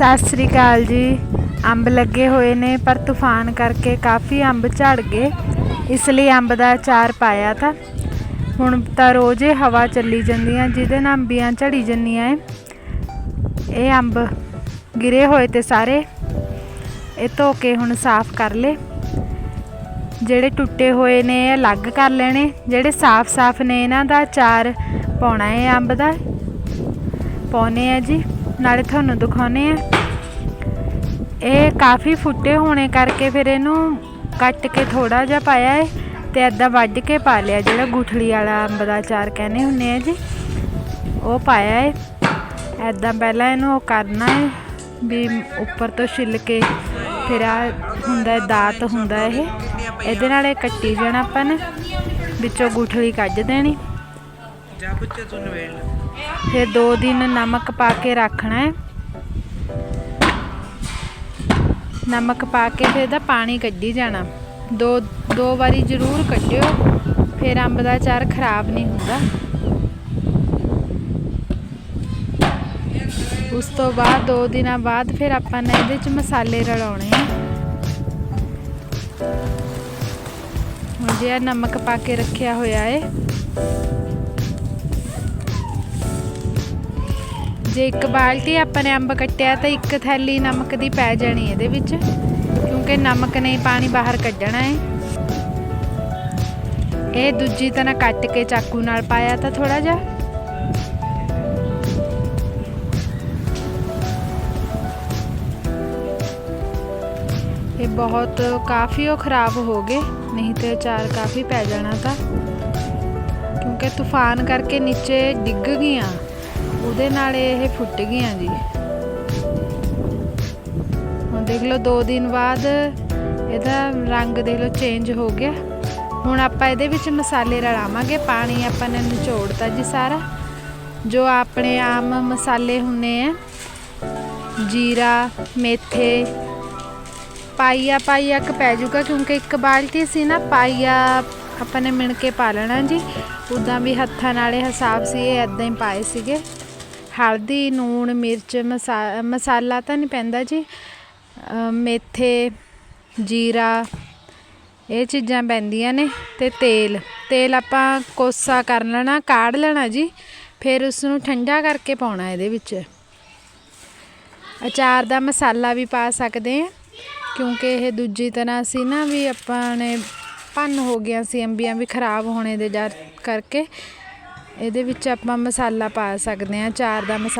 ਸਤਿ ਸ੍ਰੀ ਅਕਾਲ ਜੀ। ਅੰਬ ਲੱਗੇ ਹੋਏ ਨੇ, ਪਰ ਤੂਫਾਨ ਕਰਕੇ ਕਾਫੀ ਅੰਬ ਝੜ ਗਏ। ਇਸ ਲਈ ਅੰਬ ਦਾ ਅਚਾਰ ਪਾਇਆ ਤਾਂ ਹੁਣ ਤਾਂ ਰੋਜ਼ ਹੀ ਹਵਾ ਚੱਲੀ ਜਾਂਦੀ ਜਾਂਦੀਆਂ ਜਿਹਦੇ ਨਾਲ ਅੰਬੀਆਂ ਝੜੀ ਜਾਂਦੀਆਂ ਏ ਇਹ ਅੰਬ ਗਿਰੇ ਹੋਏ ਤੇ ਸਾਰੇ ਇਹ ਧੋ ਕੇ ਹੁਣ ਸਾਫ਼ ਕਰ ਲੇ ਜਿਹੜੇ ਟੁੱਟੇ ਹੋਏ ਨੇ, ਇਹ ਅਲੱਗ ਕਰ ਲੈਣੇ। ਜਿਹੜੇ ਸਾਫ਼-ਸਾਫ਼ ਨੇ, ਇਹਨਾਂ ਦਾ ਅਚਾਰ ਪਾਉਣਾ ਹੈ ਅੰਬ ਦਾ। ਪਾਉਨੇ ਆ ਜੀ। ਨਾਲੇ ਤੁਹਾਨੂੰ ਦਿਖਾਉਨੇ ਆ ਇਹ ਕਾਫੀ ਫੁੱਟੇ ਹੋਣੇ ਕਰਕੇ ਫਿਰ ਇਹਨੂੰ ਕੱਟ ਕੇ ਥੋੜਾ ਜਿਹਾ ਪਾਇਆ ਹੈ ਤੇ ਐਦਾਂ ਵੱਢ ਕੇ ਪਾ ਲਿਆ, ਜਿਹੜਾ ਗੁਠਲੀ ਵਾਲਾ ਅੰਬ ਦਾ ਅਚਾਰ ਕਹਿੰਦੇ ਹੁੰਨੇ ਆ ਜੀ। ਉਹ ਪਾਇਆ ਹੈ। ਐਦਾਂ ਪਹਿਲਾਂ ਇਹਨੂੰ ਉਹ ਕਰਨਾ ਹੈ ਵੀ ਉੱਪਰ ਤੋਂ ਛਿੱਲ ਕੇ ਫਿਰ ਆ ਹੁੰਦਾ ਦਾਤ ਹੁੰਦਾ ਇਹ। ਇਹਦੇ ਨਾਲ ਇਹ ਕੱਟੀ ਜਾਣਾ ਆਪਾਂ ਨੇ। ਵਿੱਚੋਂ ਗੁਠਲੀ ਕੱਢ ਦੇਣੀ। ਜਾ ਪੁੱਛੇ ਤੂੰ ਨਵੇਲ ਫਿਰ 2 ਦਿਨ ਨਮਕ ਪਾ ਕੇ ਰੱਖਣਾ ਹੈ। ਨਮਕ ਪਾ ਕੇ ਫਿਰ ਇਹਦਾ ਪਾਣੀ ਕੱਢੀ ਜਾਣਾ। ਦੋ ਦੋ ਵਾਰੀ ਜ਼ਰੂਰ ਕੱਢਿਓ, ਫਿਰ ਅੰਬ ਦਾ ਚਾਰ ਖਰਾਬ ਨਹੀਂ ਹੁੰਦਾ। ਉਸ ਤੋਂ ਬਾਅਦ, ਦੋ ਦਿਨਾਂ ਬਾਅਦ ਫਿਰ ਆਪਾਂ ਨੇ ਇਹਦੇ ਵਿੱਚ ਮਸਾਲੇ ਰਲਾਉਣੇ ਆ। ਹੁਣ ਨਮਕ ਪਾ ਕੇ ਰੱਖਿਆ ਹੋਇਆ ਏ ਜੇ ਇੱਕ ਬਾਲਟੀ ਆਪਾਂ ਨੇ ਅੰਬ ਕੱਟਿਆ ਤਾਂ ਇੱਕ ਥੈਲੀ ਨਮਕ ਦੀ ਪੈ ਜਾਣੀ ਇਹਦੇ ਵਿੱਚ, ਕਿਉਂਕਿ ਨਮਕ ਨੇ ਪਾਣੀ ਬਾਹਰ ਕੱਢਣਾ ਹੈ। ਇਹ ਦੂਜੀ ਤਰ੍ਹਾਂ ਕੱਟ ਕੇ ਚਾਕੂ ਨਾਲ ਪਾਇਆ ਤਾਂ ਥੋੜਾ ਜਿਹਾ। ਇਹ ਬਹੁਤ ਕਾਫੀ ਉਹ ਖਰਾਬ ਹੋ ਗਏ, ਨਹੀਂ ਤੇ ਅਚਾਰ ਕਾਫੀ ਪੈ ਜਾਣਾ ਤਾਂ, ਕਿਉਂਕਿ ਤੂਫਾਨ ਕਰਕੇ ਨੀਚੇ ਡਿੱਗ ਗਈਆਂ। ਉਹਦੇ ਨਾਲ ਇਹ ਫੁੱਟ ਗਈਆਂ ਜੀ। ਹੁਣ ਦੇਖ ਲਓ 2 ਦਿਨ ਬਾਅਦ ਇਹਦਾ ਰੰਗ ਦੇਖ ਲਓ ਚੇਂਜ ਹੋ ਗਿਆ। ਹੁਣ ਆਪਾਂ ਇਹਦੇ ਵਿੱਚ ਮਸਾਲੇ ਰਲਾਵਾਂਗੇ, ਪਾਣੀ ਆਪਾਂ ਨੇ ਨਿਚੋੜਤਾ ਜੀ ਸਾਰਾ। ਜੋ ਆਪਣੇ ਆਮ ਮਸਾਲੇ ਹੁੰਨੇ ਆ, ਜੀਰਾ, ਮੇਥੇ, ਪਾਈਆ ਪਾਈਆ ਕ ਪੈ ਜੂਗਾ ਕਿਉਂਕਿ ਇੱਕ ਬਾਲਟੀ ਸੀ ਨਾ, ਪਾਈਆ ਆਪਾਂ ਨੇ ਮਿਣ ਕੇ ਪਾ ਲੈਣਾ ਜੀ। ਉਦਾਂ ਵੀ ਹੱਥਾਂ ਨਾਲੇ ਹਿਸਾਬ ਸੀ, ਇਹ ਐਦਾਂ ਹੀ ਪਾਏ ਸੀਗੇ। ਹਲਦੀ ਲੂਣ ਮਿਰਚ, ਮਸਾ- ਮਸਾਲਾ ਤਾਂ ਨਹੀਂ ਪੈਂਦਾ ਜੀ। ਮੇਥੇ, ਜੀਰਾ, ਇਹ ਚੀਜ਼ਾਂ ਪੈਂਦੀਆਂ ਨੇ ਤੇ ਤੇਲ। ਤੇਲ ਆਪਾਂ ਕੋਸਾ ਕਰ ਲੈਣਾ, ਕਾੜ ਲੈਣਾ ਜੀ, ਫਿਰ ਉਸ ਨੂੰ ਠੰਡਾ ਕਰਕੇ ਪਾਉਣਾ ਇਹਦੇ ਵਿੱਚ। ਅਚਾਰ ਦਾ ਮਸਾਲਾ ਵੀ ਪਾ ਸਕਦੇ ਆ ਕਿਉਂਕਿ ਇਹ ਦੂਜੀ ਤਰ੍ਹਾਂ ਸੀ ਨਾ ਵੀ ਆਪਾਂ ਨੇ ਭੰਨ ਹੋ ਗਿਆ ਸੀ, ਅੰਬੀਆਂ ਵੀ ਖਰਾਬ ਹੋਣੇ ਦੇ ਡਰ ਕਰਕੇ। ਇਹਦੇ ਵਿੱਚ ਆਪਾਂ ਮਸਾਲਾ ਪਾ ਸਕਦੇ ਹਾਂ ਅਚਾਰ ਦਾ ਮਸਾਲਾ